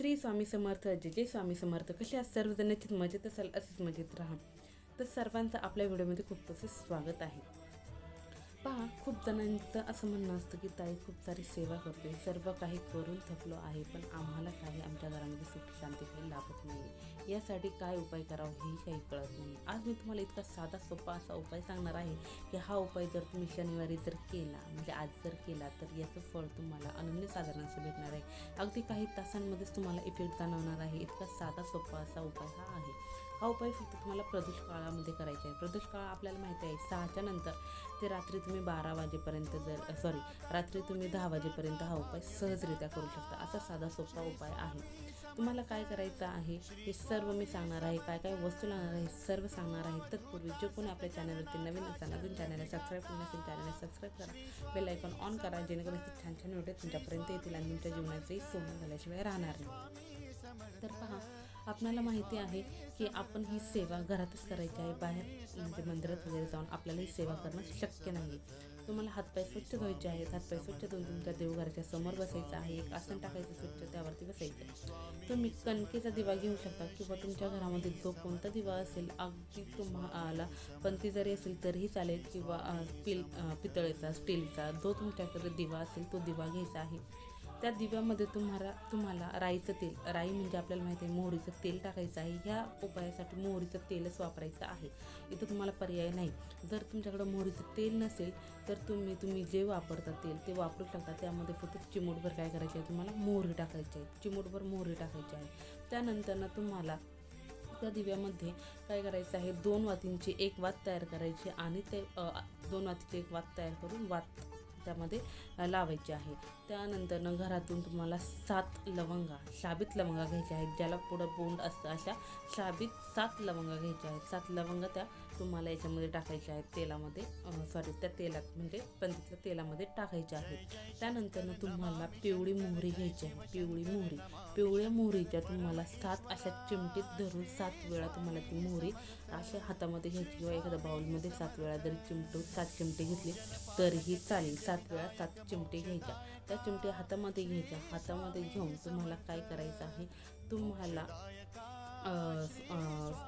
श्री स्वामी समर्थ जे जय स्वामी समर्थ. कसे आज सर्वजण? निश्चित मजेत असाल असेच मजेत राहा. तर सर्वांचं आपल्या व्हिडिओमध्ये खूप तसे स्वागत आहे. पहा खूप जणांचं असं म्हणणं असतं की ताई खूप सारी सेवा करते सर्व काही करून थकलो आहे पण आम्हाला काही आमच्या घरामध्ये सुख शांती काही लाभत नाही. यासाठी काय उपाय करावा हेही काही कळत नाही. आज मी तुम्हाला इतका साधा सोपा असा उपाय सांगणार आहे की हा उपाय जर तुम्ही शनिवारी जर केला म्हणजे आज जर केला तर याचं फळ तुम्हाला अनन्यसाधारण असं भेटणार आहे. अगदी काही तासांमध्येच तुम्हाला इफेक्ट जाणवणार आहे. इतका साधा सोपा असा उपाय हा आहे. हा उपाय फक्त तुम्हाला प्रदोष काळामध्ये करायचा आहे. प्रदोष काळ आपल्याला माहिती आहे सहाच्या नंतर ते रात्री तुम्ही बारा वाजेपर्यंत जर सॉरी रात्री तुम्ही दहा वाजेपर्यंत हा उपाय सहजरित्या करू शकता. असा साधा सोपा उपाय आहे. तुम्हाला काय करायचं आहे हे सर्व मी सांगणार आहे काय काय वस्तू लागणार आहे सर्व सांगणार आहे. तत्पूर्वी जे कोणी आपल्या चॅनलवरती नवीन असाल अजून चॅनलला सबस्क्राईब करून असेल चॅनलला सबस्क्राईब करा. बेल आयकॉन ऑन करा जेणेकरून छान छान व्हिडिओ तुमच्यापर्यंत येतील आणि तुमच्या जीवनाचंही सोनं झाल्याशिवाय राहणार नाही. तर पहा आपल्याला माहिती आहे की आपण ही सेवा घरातच करायची आहे बाहेर म्हणजे मंदिरात वगैरे जाऊन आपल्याला ही सेवा करणं शक्य नाही. तुम्हाला हातपाय स्वच्छ धुवायचे आहेत हातपाय स्वच्छ धुवून तुमच्या देवघराच्या समोर बसायचं आहे एक आसन टाकायचं स्वच्छ त्यावरती बसायचं तुम्ही कणकेचा दिवा घेऊ शकता किंवा तुमच्या घरामध्ये जो कोणता दिवा असेल अगदी तुम्हाला पंथी जरी असेल तरीही चालेल किंवा पिल पितळेचा स्टीलचा जो तुमच्याकडे दिवा असेल तो दिवा घ्यायचा आहे. त्या दिव्यामध्ये तुम्हाला तुम्हाला राईचं तेल राई म्हणजे आपल्याला माहिती आहे मोहरीचं तेल टाकायचं आहे. ह्या उपायासाठी मोहरीचं तेलच वापरायचं आहे. इथं तुम्हाला पर्याय नाही. जर तुमच्याकडं मोहरीचं तेल नसेल तर तुम्ही तुम्ही जे वापरता तेल ते वापरू शकता. त्यामध्ये फक्त चिमूटभर काय करायचे आहे? तुम्हाला मोहरी टाकायची आहे. चिमूटभर मोहरी टाकायची आहे. त्यानंतरनं तुम्हाला त्या दिव्यामध्ये काय करायचं आहे? दोन वातींची एक वात तयार करायची आणि ते दोन वातीची एक वात तयार करून वात त्यामध्ये लावायचे लावायची आहे. त्यानंतरनं घरातून तुम्हाला सात लवंगा शाबीत लवंगा घ्यायच्या आहेत ज्याला पुढं बोंड असतं अशा शाबीत सात लवंगा घ्यायच्या आहेत. सात लवंगा त्या तुम्हाला याच्यामध्ये टाकायच्या आहेत तेलामध्ये सॉरी त्या तेलात म्हणजे पंथीतल्या तेलामध्ये टाकायच्या आहेत. त्यानंतरनं तुम्हाला पिवळी मोहरी घ्यायची आहे. पिवळी मोहरी. पिवळ्या मोहरीच्या तुम्हाला सात अशा चिमटीत धरून सात वेळा तुम्हाला ती मोहरी अशा हातामध्ये घ्यायची किंवा एखाद्या बाउलमध्ये सात वेळा जरी चिमटून सात चिमटे घेतली तरीही चालेल. सात वेळा सात चिमटे घ्यायच्या. त्या चिमटे हातामध्ये घ्यायच्या. हातामध्ये घेऊन तुम्हाला काय करायचं आहे? तुम्हाला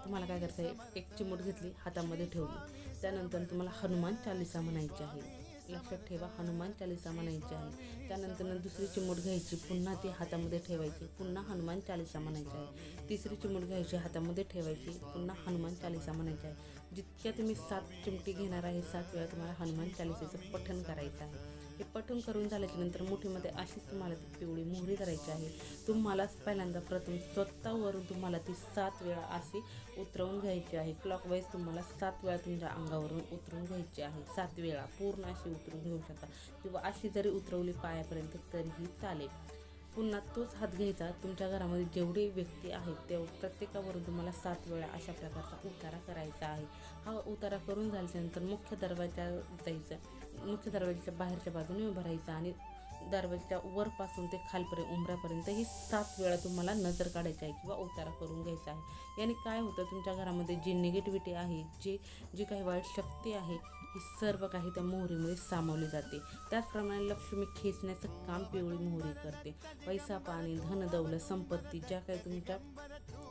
तुम्हाला काय करायचं आहे? एक चिमूट घेतली हातामध्ये ठेवली. त्यानंतर तुम्हाला हनुमान चालिसा म्हणायची आहे. लक्षात ठेवा हनुमान चालिसा म्हणायची आहे. त्यानंतर दुसरी चिमूट घ्यायची पुन्हा ती हातामध्ये ठेवायची पुन्हा हनुमान चालिसा म्हणायची आहे. तिसरी चिमूट घ्यायची हातामध्ये ठेवायची पुन्हा हनुमान चालिसा म्हणायची आहे. जितक्या तुम्ही सात चिमटी घेणार आहे सात वेळा तुम्हाला हनुमान चालिसेचं पठण करायचं आहे. ते पठण करून झाल्याच्यानंतर मुठीमध्ये अशीच तुम्हाला ती पिवळी मोहरी करायची आहे. तुम्हाला पहिल्यांदा प्रथम स्वतःवरून तुम्हाला ती सात वेळा अशी उतरवून घ्यायची आहे. क्लॉकवाईज तुम्हाला सात वेळा तुमच्या अंगावरून उतरून घ्यायची आहे. सात वेळा पूर्ण अशी उतरून घेऊ शकता. किंवा अशी जरी उतरवली पायापर्यंत तरीही चालेल. पुन्हा तोच हात घ्यायचा. तुमच्या घरामध्ये जेवढे व्यक्ती आहेत तेव प्रत्येकावरून तुम्हाला सात वेळा अशा प्रकारचा उतारा करायचा आहे. हा उतारा करून झाल्यानंतर मुख्य दरवाजा जायचा. मुख्य दरवाजाच्या बाहेरच्या बाजूने उभं राहायचं आणि दरवाजाच्या वरपासून ते खालपर्यंत उमऱ्यापर्यंत ही सात वेळा तुम्हाला नजर काढायची आहे किंवा उतारा करून घ्यायचा आहे. याने काय होतं तुमच्या घरामध्ये जी निगेटिव्हिटी आहे जे जी काही वाईट शक्ती आहे ही सर्व काही त्या मोहरीमुळे सामावली जाते. त्याचप्रमाणे लक्ष्मी खेचण्याचं काम पिवळी मोहरी करते. पैसा पाणी धन दौलत संपत्ती ज्या काही तुमच्या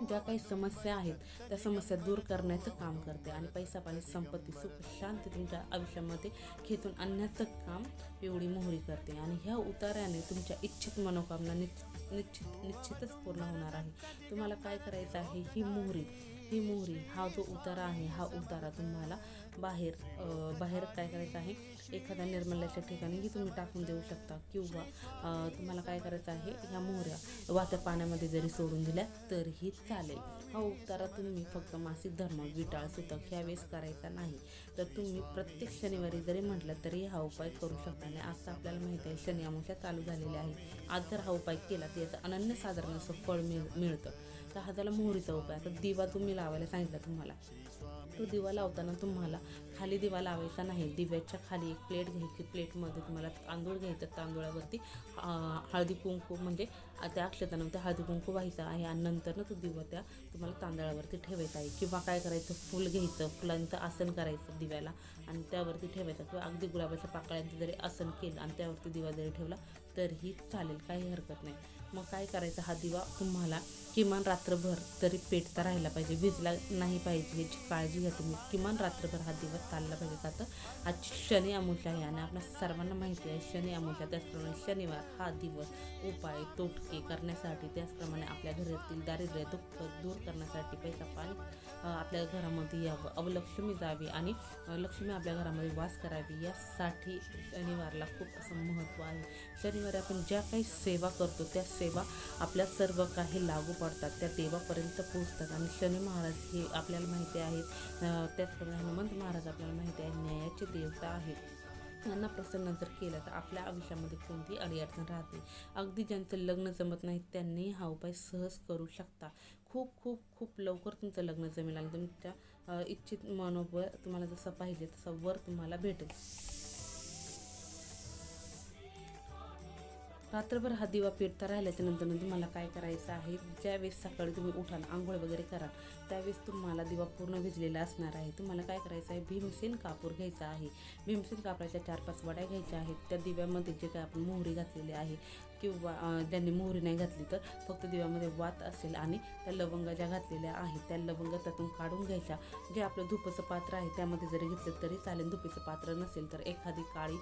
ज्या काही समस्या आहेत त्या समस्या दूर करण्याचं काम करते आणि पैसा पाणी संपत्ती सुख शांती तुमच्या आयुष्यामध्ये खेचून आणण्याचं काम पिवळी मोहरी करते. आणि ह्या उतार्याने तुमच्या इच्छित मनोकामना निश्चित निश्चित निश्चितच पूर्ण होणार आहे. तुम्हाला काय करायचं आहे? ही मोहरी ही मोहरी हा जो उतारा आहे हा उतारा तुम्हाला बाहेर बाहेर काय करायचं आहे? एखाद्या निर्मल्याच्या ठिकाणीही तुम्ही टाकून देऊ शकता किंवा तुम्हाला काय करायचं आहे? ह्या मोहऱ्या वाहत्या पाण्यामध्ये जरी सोडून दिल्या तरीही चालेल. हा उतारा तुम्ही फक्त मासिक धर्म विटाळ सुतक ह्या वेळेस करायचा नाही. तर तुम्ही प्रत्येक शनिवारी जरी म्हटलं तरी हा उपाय करू शकता. आणि आज तर आपल्याला माहिती आहे शनी अमावस्या चालू झालेली आहे. आज जर हा उपाय केला तर याचं अनन्यसाधारण असं फळ मिळ मिळतं. तर हा झाला मोहरीचा उपाय. आता दिवा तुम्ही लावायला सांगितला तुम्हाला. तो दिवा लावताना तुम्हाला खाली दिवा लावायचा नाही. दिव्याच्या खाली एक प्लेट घ्यायची. प्लेटमध्ये तुम्हाला तांदूळ घ्यायचं. तांदूळावरती हळदी कुंकू म्हणजे त्या अक्षतानामध्ये हळदी कुंकू व्हायचा आहे आणि नंतरनं तो दिवा त्या तुम्हाला तांदळावरती ठेवायचा आहे. किंवा काय करायचं? फुल घ्यायचं. फुलांचं आसन करायचं दिव्याला आणि त्यावरती ठेवायचं. किंवा अगदी गुलाबाच्या पाकळ्यांचं जरी आसन केलं आणि त्यावरती दिवा जरी ठेवला तरीही चालेल. काही हरकत नाही. मग काय करायचं? हा दिवा तुम्हाला किमान रात्रभर तरी पेटता राहिला पाहिजे. विजला नाही पाहिजे. याची काळजी घ्या तुम्ही. किमान रात्रभर हा दिवस चालला पाहिजे. का तर आज शनी अमुषा आहे आणि आपल्या सर्वांना माहिती आहे शनी अमुषा त्याचप्रमाणे शनिवार हा दिवस उपाय तोटके करण्यासाठी त्याचप्रमाणे आपल्या घरातील दारिद्र्य दुःख दूर करण्यासाठी पैसा पाणी आपल्या घरामध्ये यावं. अवलक्ष्मी जावी आणि लक्ष्मी आपल्या घरामध्ये वास करावी. यासाठी शनिवारला खूप असं महत्त्व आहे. शनिवारी आपण ज्या काही सेवा करतो त्या सेवा आपल्या सर्व काही लागू पडतात त्या देवापर्यंत पोहोचतात. आणि शनी महाराज हे आपल्याला माहिती आहेत. त्याचप्रमाणे हनुमंत महाराज आपल्याला माहिती आहे न्यायाचे देवता आहेत. त्यांना प्रसन्न जर केलं तर आपल्या आयुष्यामध्ये कोणती अडीअडचण राहते अगदी ज्यांचं लग्न जमत नाही त्यांनी हा उपाय सहज करू शकता. खूप खूप खूप लवकर तुमचं लग्न जमेल आणि तुमच्या इच्छित मनोबळ तुम्हाला जसं पाहिजे तसं वर तुम्हाला भेटेल. रात्रभर हा दिवा पेटता राहिल्याच्या नंतर तुम्हाला काय करायचं आहे? ज्यावेळेस सकाळी तुम्ही उठाल आंघोळ वगैरे कराल त्यावेळेस तुम्हाला दिवा पूर्ण भिजलेला असणार आहे. तुम्हाला काय करायचं आहे? भीमसेन कापूर घ्यायचा आहे. भीमसेन कापराच्या चार पाच वड्या घ्यायच्या आहेत. त्या दिव्यामध्ये जे काय आपण मोहरी घातलेली आहे किंवा ज्यांनी मोहरी नाही घातली तर फक्त दिव्यामध्ये वात असेल आणि त्या लवंगा ज्या घातलेल्या आहेत त्या लवंगा त्यातून काढून घ्यायच्या. जे आपलं धुपाचं पात्र आहे त्यामध्ये जरी घेतलं तरी चालेल. धुपेचं पात्र नसेल तर एखादी काळी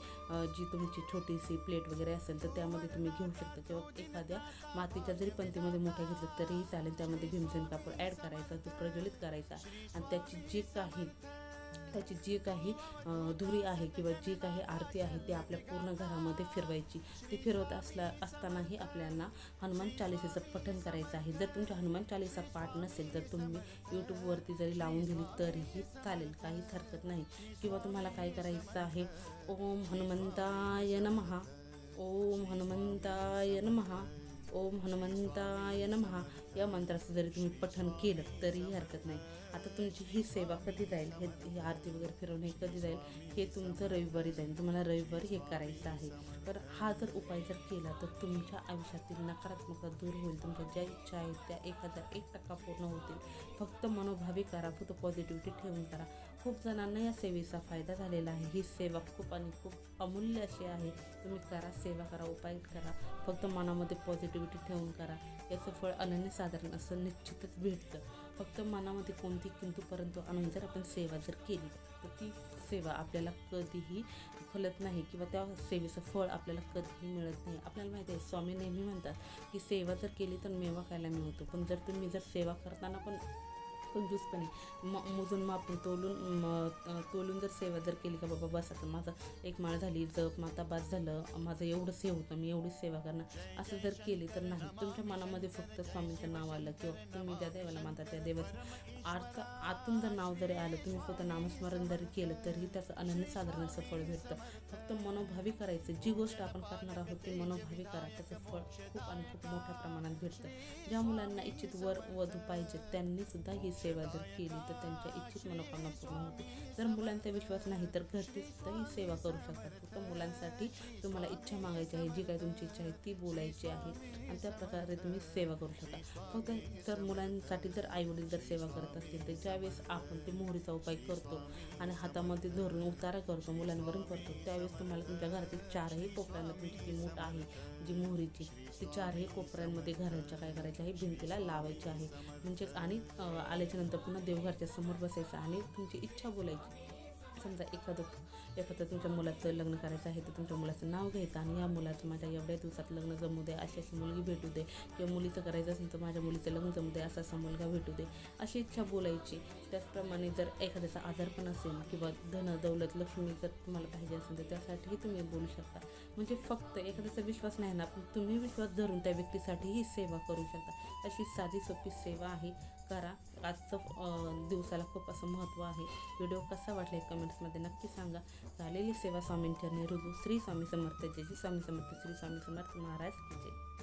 जी तुमची छोटीशी प्लेट वगैरे असेल तर त्यामध्ये तुम्ही घेऊ शकता. किंवा एखाद्या मातीच्या जरी पंतीमध्ये मोठ्या घेतलं तरीही चालेल. त्यामध्ये भीमसेन कापड ॲड करायचा तो प्रज्वलित करायचा. आणि त्याची जी काही त्याची जी काही धुरी आहे किंवा जी काही आरती आहे ती आपल्या पूर्ण घरामध्ये फिरवायची. ती फिरवत असला असतानाही आपल्याला हनुमान चालिसेचं पठण करायचं आहे. जर तुमच्या हनुमान चालिसा पाठ नसेल तर तुम्ही यूट्यूबवरती जरी लावून दिली तरीही चालेल. काहीच हरकत नाही. किंवा तुम्हाला काय करायचं आहे? ओम हनुमंताय नमहा ओम हनुमंताय नमहा ओम हनुमंताय नमहा या मंत्राचं जरी तुम्ही पठण केलं तरीही हरकत नाही. आता तुमची ही सेवा कधी जाईल? हे ही आरती वगैरे फिरवणं हे कधी जाईल? हे तुमचं रविवारी जाईल. तुम्हाला रविवारी हे करायचं आहे. तर हा जर उपाय जर केला तर तुमच्या आयुष्यातील नकारात्मकता दूर होईल. तुमच्या ज्या इच्छा आहेत त्या एक हजार एक टक्का पूर्ण होतील. फक्त मनोभावी करा. फक्त पॉझिटिव्हिटी ठेवून करा. खूप जणांना या सेवेचा फायदा झालेला आहे. ही सेवा खूप आणि खूप अमूल्य अशी आहे. तुम्ही करा सेवा करा उपाय करा. फक्त मनामध्ये पॉझिटिव्हिटी ठेवून करा. याचं फळ अनन्यसाधारण असं निश्चितच भेटतं. फक्त मनामध्ये कोणती किंतु परंतु आणून जर आपण सेवा जर केली तर ती सेवा आपल्याला कधीही फलत नाही किंवा त्या सेवेचं फळ आपल्याला कधीही मिळत नाही. आपल्याला माहिती आहे स्वामी नेहमी म्हणतात की सेवा जर केली तर मेवा खायला मिळतो. पण जर तुम्ही जर सेवा करताना पण कंजूसपणे म मोजून मापून तोलून म तोलून जर सेवा जर केली का बाबा बस आता माझा एक माळ झाली जप माता बास झालं माझं एवढंच हे होतं मी एवढीच सेवा करणार असं जर केली तर नाही तुमच्या मनामध्ये फक्त स्वामींचं नाव आलं किंवा तुम्ही ज्या देवाला मानता त्या देवाचं अर्थ आतून जर नाव जरी आलं तुम्ही स्वतः नामस्मरण जरी केलं तरीही त्याचं अनन्यसाधारण असं फळ भेटतं फक्त मनोभावी करायचं जी गोष्ट आपण करणार आहोत ती मनोभावी करा त्याचं फळ खूप आणि खूप मोठ्या प्रमाणात भेटतं ज्या मुलांना इच्छित वर वधू पाहिजे त्यांनी सुद्धा ही सेवा जर केली तर त्यांच्या इच्छित मनोकामना पूर्ण होते. जर मुलांचा विश्वास नाही तर घरचे सुद्धा ही सेवा करू शकतात. फक्त मुलांसाठी तुम्हाला इच्छा मागायची आहे जी काही तुमची इच्छा आहे ती बोलायची आहे. आणि त्या प्रकारे तुम्ही सेवा करू शकता. फक्त जर मुलांसाठी जर आईवडील जर सेवा करत असतील तर ज्यावेळेस आपण ते मोहरीचा उपाय करतो आणि हातामध्ये धरून उतारा करतो मुलांवरून करतो त्यावेळेस तुम्हाला तुमच्या घरातील चारही कोपऱ्यांना तुमची जी मूठ आहे जी मोहरीची ती चारही कोपऱ्यांमध्ये घराच्या काय करायची आहे भिंतीला लावायची आहे. म्हणजे आणि आले त्याच्यानंतर पुन्हा देवघरच्या समोर बसायचं आणि तुमची इच्छा बोलायची. समजा एखादं एखादं तुमच्या मुलाचं लग्न करायचं आहे तर तुमच्या मुलाचं नाव घ्यायचं आणि या मुलाचं माझ्या एवढ्या दिवसात लग्न जमू दे अशी अशी मुलगी भेटू दे किंवा मुलीचं करायचं असेल तर माझ्या मुलीचं लग्न जमू दे असा असा मुलगा भेटू दे अशी इच्छा बोलायची. त्याचप्रमाणे जर एखाद्याचा आजार पण असेल किंवा धन दौलत लक्ष्मी जर तुम्हाला पाहिजे असेल तर त्यासाठीही तुम्ही बोलू शकता. म्हणजे फक्त एखाद्याचा विश्वास नाही ना पण तुम्ही विश्वास धरून त्या व्यक्तीसाठीही सेवा करू शकता. अशी साधी सोपी सेवा आहे. करा. आजचं दिवसाला खूप असं महत्त्व आहे. व्हिडिओ कसा वाटला कमेंट कमेंट्समध्ये नक्की सांगा. झालेली सेवा स्वामींच्या निरुजू श्री स्वामी समर्थ जय स्वामी समर्थ श्री स्वामी समर्थ महाराज की जय.